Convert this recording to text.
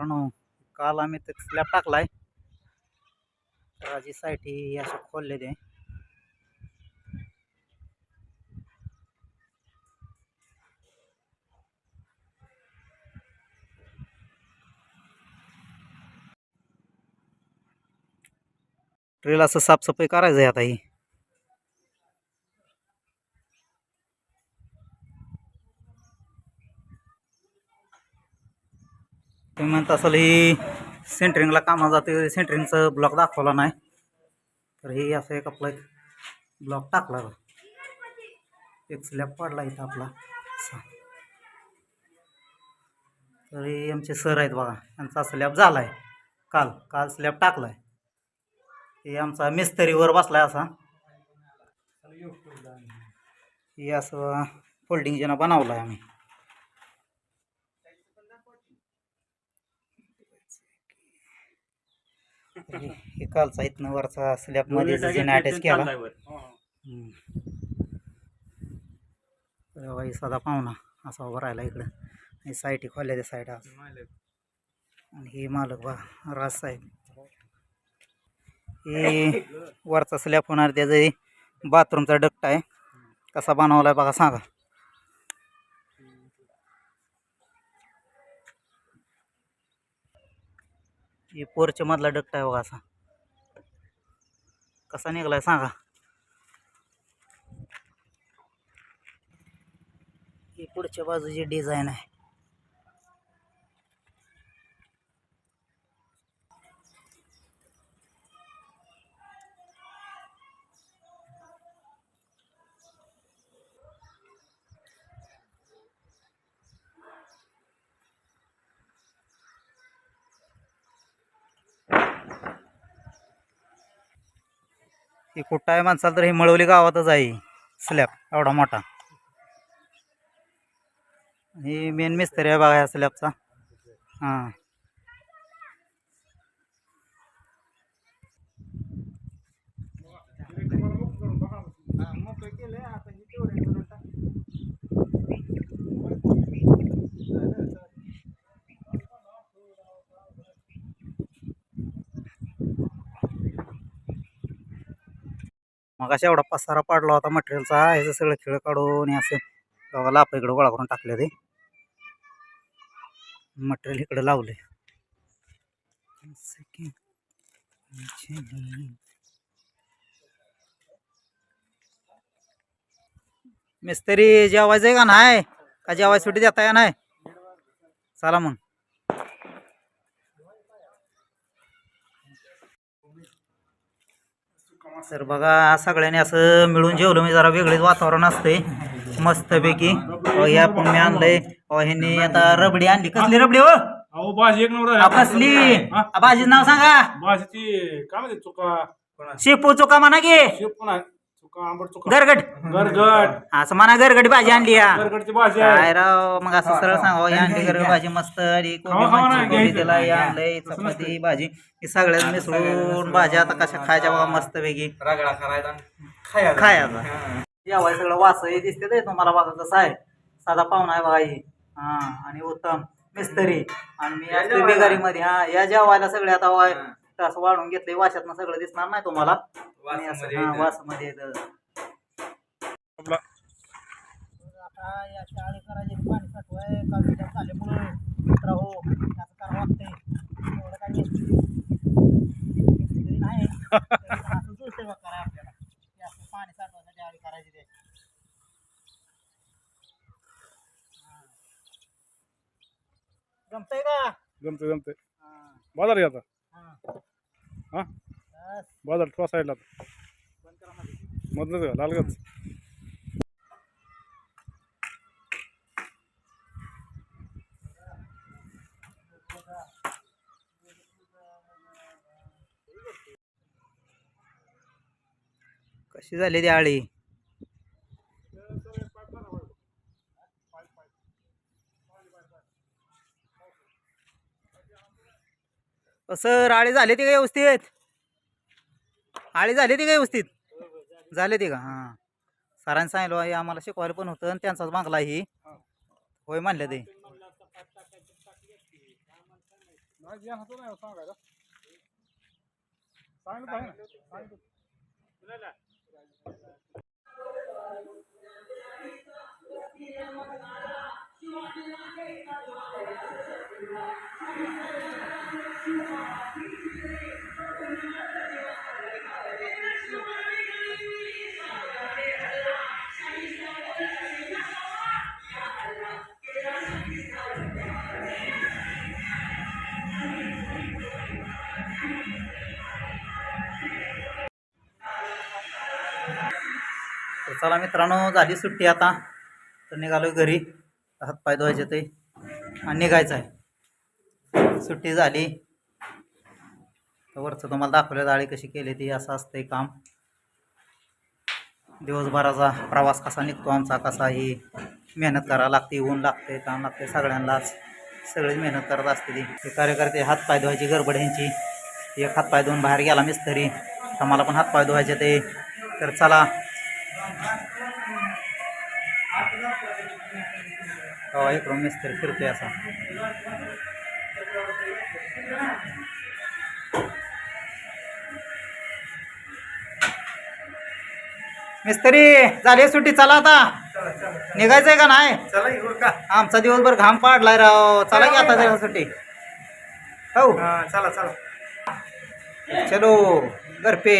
मित्रांनो काल आम्ही ते स्लॅब टाकलाय. राजी साठी असे खोलले ते ट्रेल असं साफसफाई करायचं आहे आता ही. तुम्ही म्हणत असाल ही सेंटरिंगला कामा जाते सेंटरिंगचं ब्लॉक दाखवला नाही. तर हे असं एक आपलं एक ब्लॉक टाकला एक स्लॅब पडला इथं आपला. असा. तर हे आमचे सर आहेत बघा. यांचा स्लॅब झाला आहे काल काल स्लॅब टाकला आहे हे आमचा मिस्त्रीवर बसला आहे असा. हे असं फोल्डिंग जेना बनवला आहे आम्ही. हे कालचा इथनं वरचा स्लॅबमध्ये जेना अटॅच केला. हम्म. हे साधा पाहुणा असा उभा राहिला इकडं. आणि साईटी खोलल्या त्या साईड आणि हे मालक बा राज साहेब. हे वरचा स्लॅब होणार त्याचं बाथरूमचा डक्ट आहे. कसा बनवलाय बघा सांगा. हे पोरच्या मधला डक्ट आहे बघा असा. कसा निघलाय सांगा. ही पुढच्या बाजूची डिझाईन आहे. ही कुठं आहे माणसाला तर ही मळवली गावातच आहे. स्लॅब एवढा मोठा. ही मेन मिस्त्री आहे बघा ह्या स्लॅबचा. हां. मग अशा एवढा पसारा पाडला होता मटेरियलचा ह्याचं सगळं खेळ काढून असं बघा लाप इकडं गोळा करून टाकले ते. मटेरियल इकडं लावले. मिस्त्री जेवायचं आहे का नाही? का जेवाय देता का नाही? चला मग. तर बघा सगळ्यांनी असं मिळून जेवलं. म्हणजे जरा वेगळेच वातावरण असते मस्तपैकी. अहो, या पण मी आणलंय. अहो, ह्यांनी आता रबडी आणली. कसली रबडी हो? अहो भाजी एक नंबर अहो, कसली? हा? भाजीचं नाव सांगा. भाजीची काय म्हणते चुका शेपू चोका म्हणा की. शेप पण आहे. चुका आंबट चुका गरगट. गरगट. असं म्हणा गरगडी भाजी आणली या. गरगटची भाजी आहे. काय राव मग असं सरळ सांगा ही आणली गरगडी भाजी मस्त. आणि कोबी खावा, खावा मंची, ना, कोबी घ्यायचं. त्याला हे आणलंय चपाती भाजी. हे सगळ्यात मिसळून भाज्या आता कशा खायच्या बघा मस्त पैकी रगडा करायचा खायचा खायचा जेवाय सगळं वास हे दिसते ते तुम्हाला बघा कसं आहे. साधा पाहुणा आहे बघा ही. हा आणि उत्तम. मिस्त्री. आणि मी असते बिगारीमध्ये. हा या जेवायला सगळे आता वाय असं वाढून घेतलंय वाशातनं सगळं दिसणार नाही तुम्हाला? आणि असं वासामध्ये हा येतं. वासमध्ये येतं. आता या शाळे करायचे पाणी साठवाय काल त्याच्यात झाल्यामुळं मित्र हो असं करावं वाटतंय एवढं काय नाही. तरी असं जुळतंय बघ कराय आपल्याला असं पाणी साठवायसाठी आळी करायची ते. जमतंय का? जमते जमते हा, बाजार आहे आता. हा? बाजार ठोसा साईडला. मधनच का? लालगच कशी झाली ती आळी? सर आळे झाले ती का व्यवस्थित? आळे झाले ती का व्यवस्थित? झाले ते का? हां. सरांनी सांगितलं हे आम्हाला शिकवायला पण होतं आणि त्यांचाच मागला ही. होय म्हणलं ते. चला मित्रांनो झाली सुट्टी आता. तर निघालो घरी. हातपाय धुवायचे ते. आणि निघायचं आहे. सुट्टी झाली. तर वरचं तुम्हाला दाखवलं जाळी कशी केली ती असं असतंय काम. दिवसभराचा प्रवास कसा निघतो आमचा कसा ही मेहनत करावं लागते ऊन लागते काम लागते सगळ्यांनाच. सगळीच मेहनत करत असते ती. हे कार्यकर्ते हातपाय धुवायची गडबड ह्यांची. एक हातपाय धुवून बाहेर गेला मिस्तरी. तर मला पण हातपाय धुवायचे ते. तर चला. इकडून मिस्त्री फिरतोय असा. मिस्त्री झाली सुट्टी चला आता. निघायचंय का नाही? का? आमचा दिवसभर घाम पाडलाय राव. चला की आता जरा सुट्टी. हो. हा, चला चला. चलो घर पे.